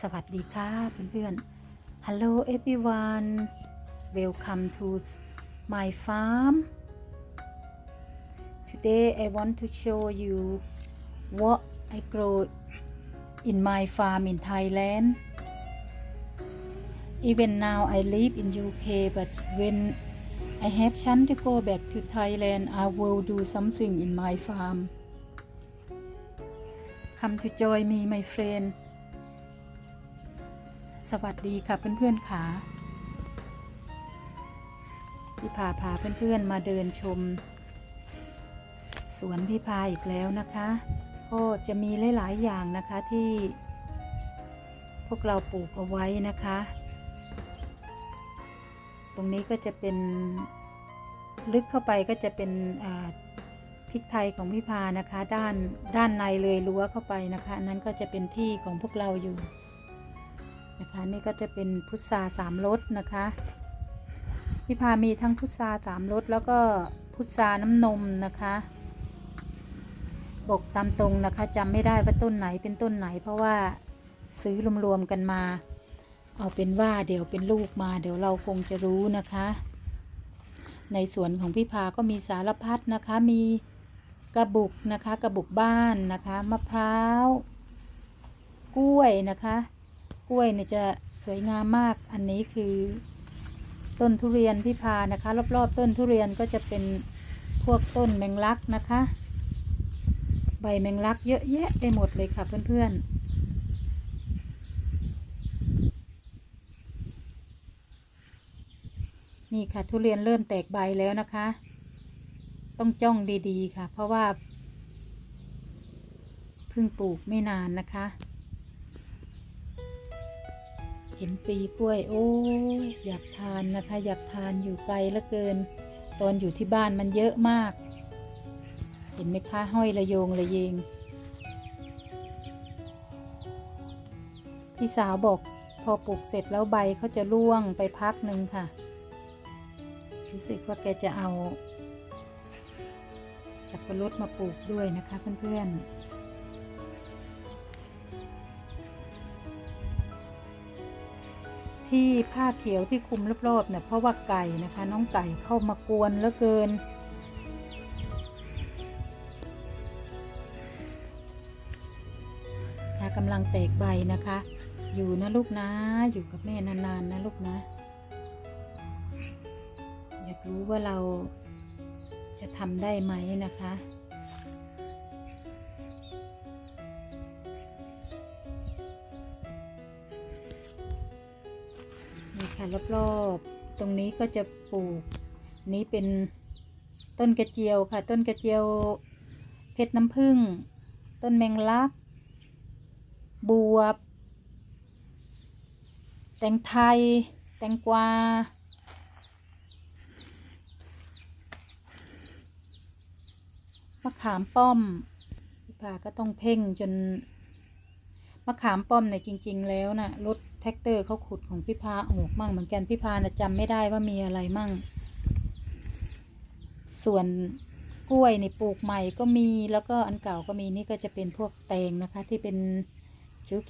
สวัสดีค่ะเพื่อนๆ Hello everyone welcome to my farm today I want to show you what I grow in my farm in Thailand even now I live in UK but when I have chance to go back to Thailand I will do something in my farm come to join me my friend สวัสดีค่ะเพื่อนๆค่ะพี่พาพาเพื่อนๆมาเดินชม สวนพี่พาอีกแล้วนะคะ ก็จะมีหลายๆอย่างนะคะที่ พวกเราปลูกเอาไว้นะคะ ตรงนี้ก็จะเป็นลึกเข้าไปก็จะเป็นพริกไทยของพี่พานะคะ ด้านด้านในเลยรั้วเข้าไปนะคะ นั้นก็จะเป็นที่ของพวกเราอยู่ นะคะนี่ก็จะเป็นพุทราสามรสนะคะพี่พามีทั้งพุทราสามรสแล้วก็พุทราน้ำนมนะคะบอกตามตรงนะคะจำไม่ได้ว่าต้นไหนเป็นต้นไหน เพราะว่าซื้อรวมๆกันมา เอาเป็นว่าเดี๋ยวเป็นลูกมา เดี๋ยวเราคงจะรู้นะคะ ในสวนของพี่พาก็มีสารพัดนะคะมีกระบุกนะคะกระบุกบ้านนะคะ มะพร้าว กล้วยนะคะ กล้วยเนี่ยจะสวยงามมาก อันนี้คือต้นทุเรียนพี่พานะคะ รอบๆ ต้นทุเรียนก็จะเป็นพวกต้นแมงลักนะคะ ใบแมงลักเยอะแยะไปหมดเลยค่ะเพื่อนๆนี่ค่ะทุเรียนเริ่มแตกใบแล้วนะคะ ต้องจ้องดีๆค่ะ เพราะว่าเพิ่งปลูกไม่นานนะคะ เห็นปลีกล้วย โอ้ยอยากทานนะคะ อยากทานอยู่ไกลเหลือเกิน ตอนอยู่ที่บ้านมันเยอะมาก เห็นไหมคะห้อยระโยงระเยง พี่สาวบอกพอปลูกเสร็จแล้วใบเขาจะร่วงไปพักหนึ่งค่ะ รู้สึกว่าแกจะเอา สับปะรดมาปลูกด้วยนะคะเพื่อนๆ ที่ผ้าเขียวที่คุมรอบๆเนี่ยเพราะว่าไก่นะคะ น้องไก่เข้ามากวนเหลือเกิน ค่ะกำลังแตกใบนะคะ อยู่นะลูกนะ อยู่กับแม่นานๆนะลูกนะ อยากรู้ว่าเราจะทำได้ไหมนะคะ นี่ค่ะรอบๆ ตรงนี้ก็จะปลูก นี้เป็นต้นกระเจียวค่ะ ต้นกระเจียว เพชรน้ำผึ้งต้นแมงลัก บวบ แตงไทย แตงกวามะขามป้อมพี่พาก็ต้องเพ่งจน มะขามป้อมเนี่ยจริง ๆ แล้วนะ่ะรถแท็กเตอร์เขาขุดของพี่พาออกมั่งเหมือนกันพี่พานะจำไม่ได้ว่ามีอะไรมั่ง ส่วนกล้วยนี่ปลูกใหม่ก็มีแล้วก็อันเก่าก็มีนี่ก็จะเป็นพวกแตงนะคะที่เป็นเขียว